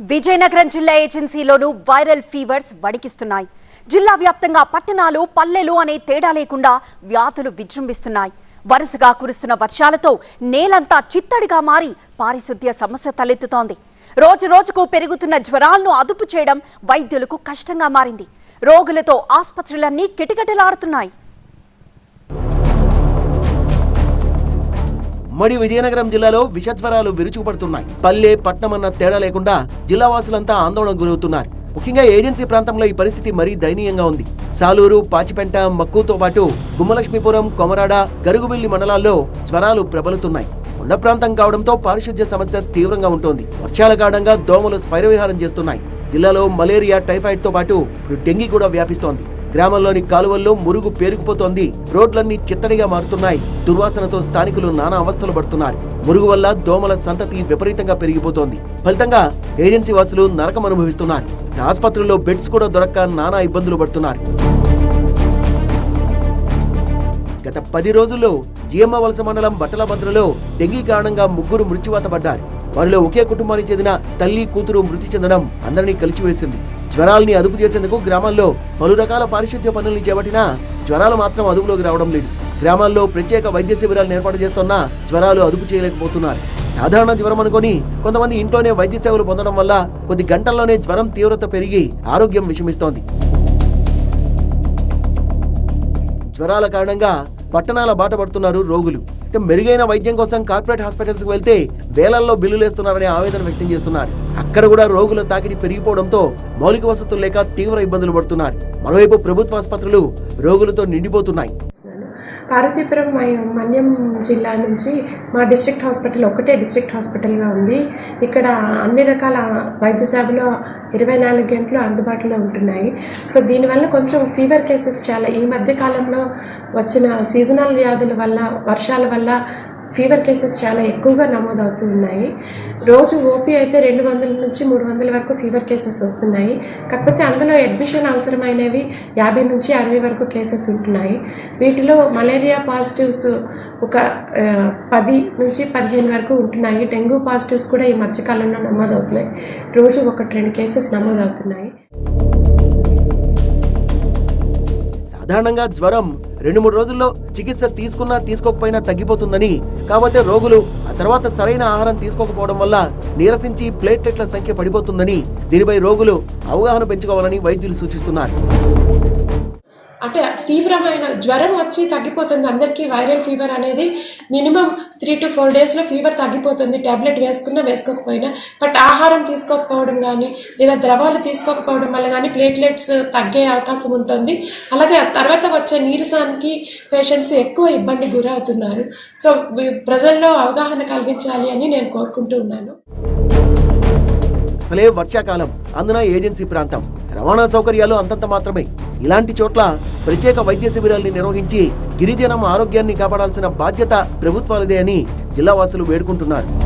విజయనగరం జిల్లా ఏజెన్సీలోనూ viral fevers వణికిస్తున్నాయి. జిల్లా వ్యాప్తంగా పట్టణాలు పల్లెలు అనే తేడా లేకుండా వ్యాధులు విజృంభిస్తున్నాయి. వరుసగా కురుస్తున్న వర్షాలతో నేలంతా చిత్తడిగా మారి పారిశుద్ధ్య సమస్య తలెత్తుతోంది. రోజు రోజుకు పెరుగుతున్న జ్వరాలను అదుపు చేయడం వైద్యులకు కష్టంగా మారింది. రోగులతో ఆసుపత్రులన్నీ కిటకిటలాడుతున్నాయి. ఉమ్మడి విజయనగరం జిల్లాలో విషజ్వరాలు విరుచుకుపడుతున్నాయి. పల్లె పట్నం అన్న తేడా లేకుండా జిల్లా వాసులంతా ఆందోళనకు గురవుతున్నారు. ముఖ్యంగా ఏజెన్సీ ప్రాంతంలో ఈ పరిస్థితి మరీ దయనీయంగా ఉంది. సాలూరు పాచిపెంట మక్కువతో పాటు గుమ్మలక్ష్మీపురం కొమరాడ గరుగుబిల్లి మండలాల్లో జ్వరాలు ప్రబలుతున్నాయి. కొండ ప్రాంతం కావడంతో పారిశుద్ధ్య సమస్య తీవ్రంగా ఉంటోంది. వర్షాల కారణంగా దోమలు స్పైరవిహారం చేస్తున్నాయి. జిల్లాలో మలేరియా టైఫాయిడ్తో పాటు ఇప్పుడు డెంగీ కూడా వ్యాపిస్తోంది. గ్రామంలోని కాలువల్లో మురుగు పేరుకుపోతోంది. రోడ్లన్నీ చిత్తడిగా మారుతున్నాయి. దుర్వాసనతో స్థానికులు నానా అవస్థలు పడుతున్నారు. మురుగు వల్ల దోమల సంతతి విపరీతంగా పెరిగిపోతోంది. ఫలితంగా ఏజెన్సీ వాసులు నరకం అనుభవిస్తున్నారు. ఆసుపత్రుల్లో బెడ్స్ కూడా దొరక్క నానా ఇబ్బందులు పడుతున్నారు. గత పది రోజుల్లో జిఎమ్మ వలస మండలం బట్టలబంద్రలో డెంగీ కారణంగా ముగ్గురు మృత్యువాత పడ్డారు. వారిలో ఒకే కుటుంబానికి చెందిన తల్లి కూతురు మృతి చెందడం అందరినీ కలిచివేసింది జ్వరాల్ని అదుపు చేసేందుకు గ్రామాల్లో పలు రకాల పారిశుద్ధ్య పనుల్ని చేపట్టినా జ్వరాలు మాత్రం అదుపులోకి రావడం లేదు. గ్రామాల్లో ప్రత్యేక వైద్య శిబిరాలను ఏర్పాటు చేస్తున్నా జ్వరాలు అదుపు చేయలేకపోతున్నారు. సాధారణ జ్వరం అనుకొని కొంతమంది ఇంట్లోనే వైద్య సేవలు పొందడం వల్ల కొద్ది గంటల్లోనే జ్వరం తీవ్రత పెరిగి ఆరోగ్యం విషమిస్తోంది. జ్వరాల కారణంగా పట్టణాల బాట పడుతున్నారు రోగులు. ఇక మెరుగైన వైద్యం కోసం కార్పొరేట్ హాస్పిటల్స్ వెళ్తే వేలల్లో బిల్లులేస్తున్నారనే ఆవేదన వ్యక్తం చేస్తున్నారు. అక్కడ కూడా రోగుల తాకిడి పెరిగిపోవడంతో మౌలిక వసతులు లేక తీవ్ర ఇబ్బందులు పడుతున్నారు. మరోవైపు ప్రభుత్వ ఆసుపత్రులు రోగులతో నిండిపోతున్నాయి. పార్వతీపురం మన్యం జిల్లా నుంచి మా డిస్ట్రిక్ట్ హాస్పిటల్ ఒకటే డిస్ట్రిక్ట్ హాస్పిటల్గా ఉంది. ఇక్కడ అన్ని రకాల వైద్య సేవలు ఇరవై నాలుగు గంటలు అందుబాటులో ఉంటున్నాయి. సో దీనివల్ల కొంచెం ఫీవర్ కేసెస్ చాలా ఈ మధ్య కాలంలో వచ్చిన సీజనల్ వ్యాధుల వల్ల వర్షాల వల్ల ఫీవర్ కేసెస్ చాలా ఎక్కువగా నమోదవుతూ ఉన్నాయి. రోజు ఓపీ అయితే రెండు వందల నుంచి మూడు వందల వరకు ఫీవర్ కేసెస్ వస్తున్నాయి. కాకపోతే అందులో అడ్మిషన్ అవసరమైనవి యాభై నుంచి అరవై వరకు కేసెస్ ఉంటున్నాయి. వీటిలో మలేరియా పాజిటివ్స్ ఒక పది నుంచి పదిహేను వరకు ఉంటున్నాయి. డెంగ్యూ పాజిటివ్స్ కూడా ఈ మధ్యకాలంలో నమోదవుతున్నాయి. రోజు ఒకటి రెండు కేసెస్ నమోదవుతున్నాయి. సాధారణంగా జ్వరం రెండు మూడు రోజుల్లో చికిత్స తీసుకున్నా తీసుకోకపోయినా తగ్గిపోతుందని. కాకపోతే రోగులు ఆ తర్వాత సరైన ఆహారం తీసుకోకపోవడం వల్ల నీరసించి ప్లేట్లెట్ల సంఖ్య పడిపోతుందని. దీనిపై రోగులు అవగాహన పెంచుకోవాలని వైద్యులు సూచిస్తున్నారు. అంటే తీవ్రమైన జ్వరం వచ్చి తగ్గిపోతుంది. అందరికీ వైరల్ ఫీవర్ అనేది మినిమం త్రీ టు ఫోర్ డేస్లో ఫీవర్ తగ్గిపోతుంది. ట్యాబ్లెట్ వేసుకున్నా వేసుకోకపోయినా. బట్ ఆహారం తీసుకోకపోవడం కానీ లేదా ద్రవాలు తీసుకోకపోవడం వల్ల కానీ ప్లేట్లెట్స్ తగ్గే అవకాశం ఉంటుంది. అలాగే ఆ తర్వాత వచ్చే నీరసానికి పేషెంట్స్ ఎక్కువ ఇబ్బంది గురవుతున్నారు. సో ప్రజల్లో అవగాహన కలిగించాలి అని నేను కోరుకుంటూ ఉన్నాను. అసలే వర్షాకాలం. అందున ఏజెన్సీ ప్రాంతం. రవాణా సౌకర్యాలు అంతంత మాత్రమే. ఇలాంటి చోట్ల ప్రత్యేక వైద్య శిబిరాల్ని నిర్వహించి గిరిజనం ఆరోగ్యాన్ని కాపాడాల్సిన బాధ్యత ప్రభుత్వాలదే అని జిల్లావాసులు వేడుకుంటున్నారు.